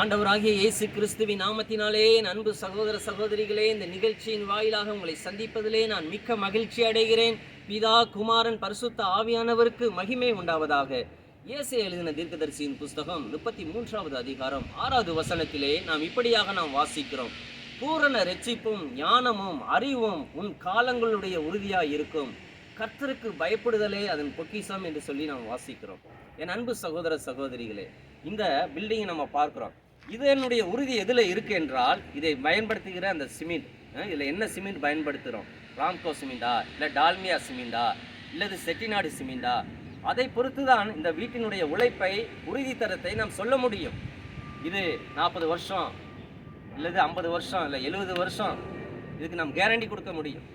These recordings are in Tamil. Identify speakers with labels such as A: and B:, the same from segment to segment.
A: ஆண்டவராகிய இயேசு கிறிஸ்துவின் நாமத்தினாலே என் அன்பு சகோதர சகோதரிகளே இந்த நிகழ்ச்சியின் வாயிலாக உங்களை சந்திப்பதிலே நான் மிக்க மகிழ்ச்சி அடைகிறேன். பிதா குமாரன் பரிசுத்த ஆவியானவருக்கு மகிமை உண்டாவதாக. இயேசு எழுதின தீர்க்கதரிசியின் புஸ்தகம் முப்பத்தி மூன்றாவது அதிகாரம் ஆறாவது வசனத்திலே நாம் இப்படியாக நாம் வாசிக்கிறோம். பூரண ரட்சிப்பும் ஞானமும் அறிவும் உன் காலங்களுடைய உறுதியாக இருக்கும். கர்த்தருக்கு பயப்படுதலே அதன் பொக்கிசம் என்று சொல்லி நாம் வாசிக்கிறோம். என் அன்பு சகோதர சகோதரிகளே இந்த பில்டிங்கை நம்ம பார்க்கிறோம். இது என்னுடைய உறுதி எதில் இருக்கு என்றால் இதை பயன்படுத்துகிற அந்த சிமெண்ட் இதில் என்ன சிமெண்ட் பயன்படுத்துகிறோம் ராம்கோ சிமெண்டா? இல்லை டால்மியா சிமெண்டா? இல்லது செட்டிநாடு சிமெண்டா? அதை பொறுத்து தான் இந்த வீட்டினுடைய உழைப்பை உறுதி தரத்தை நாம் சொல்ல முடியும். இது நாற்பது வருஷம் இல்லது ஐம்பது வருஷம் இல்லை எழுபது வருஷம் இதுக்கு நாம் கேரண்டி கொடுக்க முடியும்.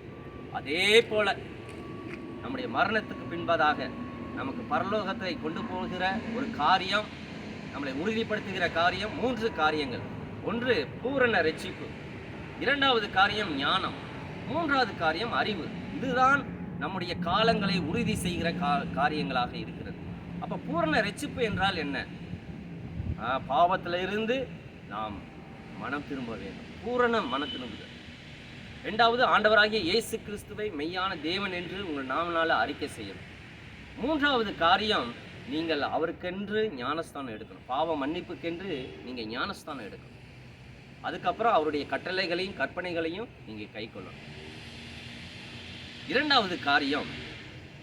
A: அதே போல் நம்முடைய மரணத்துக்கு பின்பதாக நமக்கு பரலோகத்தை கொண்டு போகிற ஒரு காரியம் நம்மளை உறுதிப்படுத்துகிற காரியம் மூன்று காரியங்கள். ஒன்று பூரண ரட்சிப்பு. இரண்டாவது காரியம் ஞானம். மூன்றாவது காரியம் அறிவு. இதுதான் நம்முடைய காலங்களை உறுதி செய்கிற கா காரியங்களாக இருக்கிறது. அப்போ பூரண ரட்சிப்பு என்றால் என்ன? பாவத்தில் இருந்து நாம் மனம் திரும்ப வேண்டும். பூரண மனம் திரும்புதல். ரெண்டாவது ஆண்டவராகிய இயேசு கிறிஸ்துவை மெய்யான தேவன் என்று உங்கள் நாமனால் அறிக்கை செய்யணும். மூன்றாவது காரியம் நீங்கள் அவருக்கென்று ஞானஸ்தானம் எடுக்கணும். பாவ மன்னிப்புக்கென்று நீங்கள் ஞானஸ்தானம் எடுக்கணும். அதுக்கப்புறம் அவருடைய கட்டளைகளையும் கற்பனைகளையும் நீங்கள் கை கொள்ளணும். இரண்டாவது காரியம்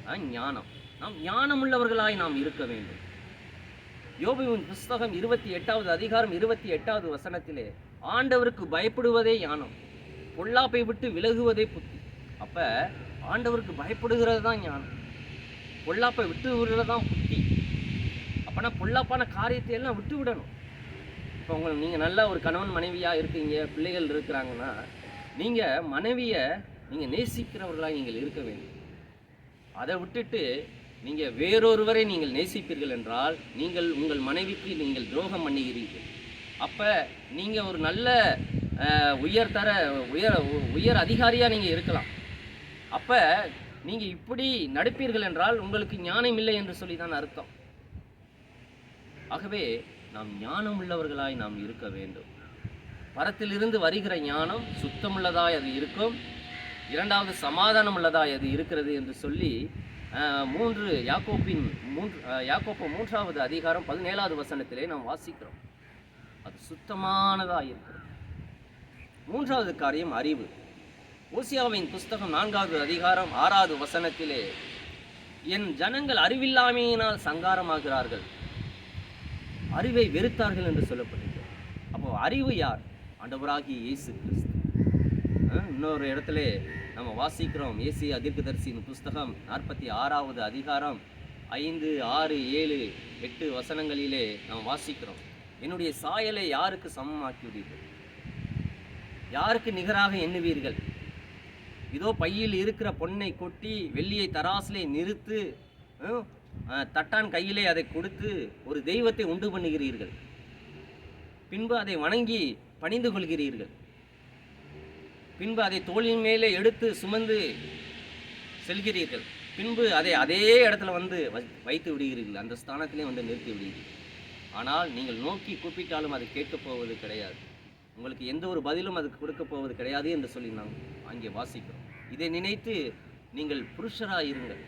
A: ஆ, ஞானம். நாம் ஞானமுள்ளவர்களாய் நாம் இருக்க வேண்டும். யோபுவின் புஸ்தகம் இருபத்தி எட்டாவது அதிகாரம் இருபத்தி எட்டாவது வசனத்திலே ஆண்டவருக்கு பயப்படுவதே ஞானம். பொல்லாப்பை விட்டு விலகுவதே புத்தி. அப்போ ஆண்டவருக்கு பயப்படுகிறது தான் ஞானம். பொல்லாப்பை விட்டு விடுறது தான் புத்தி. ஆனால் பொல்லாப்பான காரியத்தை எல்லாம் விட்டு விடணும் இப்போ உங்களை நீங்கள் நல்ல ஒரு கணவன் மனைவியாக இருக்கீங்க பிள்ளைகள் இருக்கிறாங்கன்னா நீங்கள் மனைவியை நீங்கள் நேசிக்கிறவர்களாக நீங்கள் இருக்க வேண்டும். அதை விட்டுட்டு நீங்கள் வேறொருவரை நீங்கள் நேசிப்பீர்கள் என்றால் நீங்கள் உங்கள் மனைவிக்கு நீங்கள் துரோகம் பண்ணுகிறீர்கள். அப்போ நீங்கள் ஒரு நல்ல உயர்தர உயர் உயர் அதிகாரியாக நீங்கள் இருக்கலாம். அப்போ நீங்கள் இப்படி நடிப்பீர்கள் என்றால் உங்களுக்கு ஞானம் இல்லை என்று சொல்லி தான் அர்த்தம். ஆகவே நாம் ஞானம் உள்ளவர்களாய் நாம் இருக்க வேண்டும். பரத்திலிருந்து வருகிற ஞானம் சுத்தமுள்ளதாய் அது இருக்கும். இரண்டாவது சமாதானம் உள்ளதாய் அது இருக்கிறது என்று சொல்லி மூன்று யாக்கோப்பின் மூன்று யாக்கோப்போ மூன்றாவது அதிகாரம் பதினேழாவது வசனத்திலே நாம் வாசிக்கிறோம். அது சுத்தமானதாக இருக்கிறது. மூன்றாவது காரியம் அறிவு. ஓசியாவின் புஸ்தகம் நான்காவது அதிகாரம் ஆறாவது வசனத்திலே என் ஜனங்கள் அறிவில்லாமையினால் சங்காரமாகிறார்கள். அறிவை வெறுத்தார்கள் என்று சொல்லப்பட்டிருக்கிறது அப்போ அறிவு யார்? ஆண்டவராகி இயேசு கிறிஸ்து. இன்னொரு இடத்துல நம்ம வாசிக்கிறோம் ஏசி அதிர்கதர்சியின் புஸ்தகம் நாற்பத்தி ஆறாவது அதிகாரம் ஐந்து ஆறு ஏழு எட்டு வசனங்களிலே நாம் வாசிக்கிறோம். என்னுடைய சாயலை யாருக்கு சமமாக்கிவிடுவீர்கள் யாருக்கு நிகராக எண்ணுவீர்கள்? இதோ பையில் இருக்கிற பொன்னை கொட்டி வெள்ளியை தராசிலே நிறுத்து தட்டான் கையிலே அதை கொடுத்து ஒரு தெய்வத்தை உண்டு பண்ணுகிறீர்கள். பின்பு அதை வணங்கி பணிந்து கொள்கிறீர்கள். பின்பு அதை தோளின் மேலே எடுத்து சுமந்து செல்கிறீர்கள். பின்பு அதை அதே இடத்துல வந்து வைத்து விடுகிறீர்கள். அந்த ஸ்தானத்திலே வந்து நிறுத்தி விடுகிறீர்கள். ஆனால் நீங்கள் நோக்கி கூப்பிட்டாலும் அதை கேட்கப் போவது கிடையாது. உங்களுக்கு எந்த ஒரு பதிலும் அதுக்கு கொடுக்கப் போவது கிடையாது என்று சொல்லி நாம் அங்கே வாசிக்கிறோம். இதை நினைத்து நீங்கள் புருஷராக இருங்கள்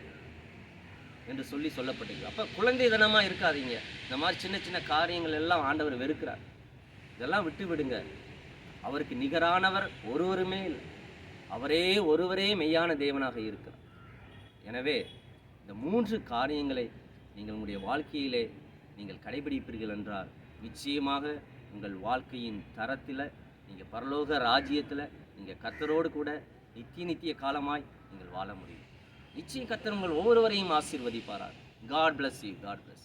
A: என்று சொல்லி சொல்லப்பட்டிருக்கு. அப்போ குழந்தை தனமாக இருக்காதீங்க. இந்த மாதிரி சின்ன சின்ன காரியங்கள் எல்லாம் ஆண்டவர் வெறுக்கிறார். இதெல்லாம் விட்டு விடுங்க. அவருக்கு நிகரானவர் ஒருவருமே இல்லை. அவரே ஒருவரே மெய்யான தேவனாக இருக்கிறார். எனவே இந்த மூன்று காரியங்களை நீங்கள் உங்களுடைய வாழ்க்கையிலே நீங்கள் கடைபிடிப்பீர்கள் என்றால் நிச்சயமாக உங்கள் வாழ்க்கையின் தரத்தில் நீங்கள் பரலோக ராஜ்யத்தில் நீங்கள் கர்த்தரோடு கூட நித்திய நித்திய காலமாய் நீங்கள் வாழ முடியும். நிச்சயம் கத்தர் உங்கள் ஒவ்வொருவரையும் ஆசீர்வதிப்பாரார் God bless you God bless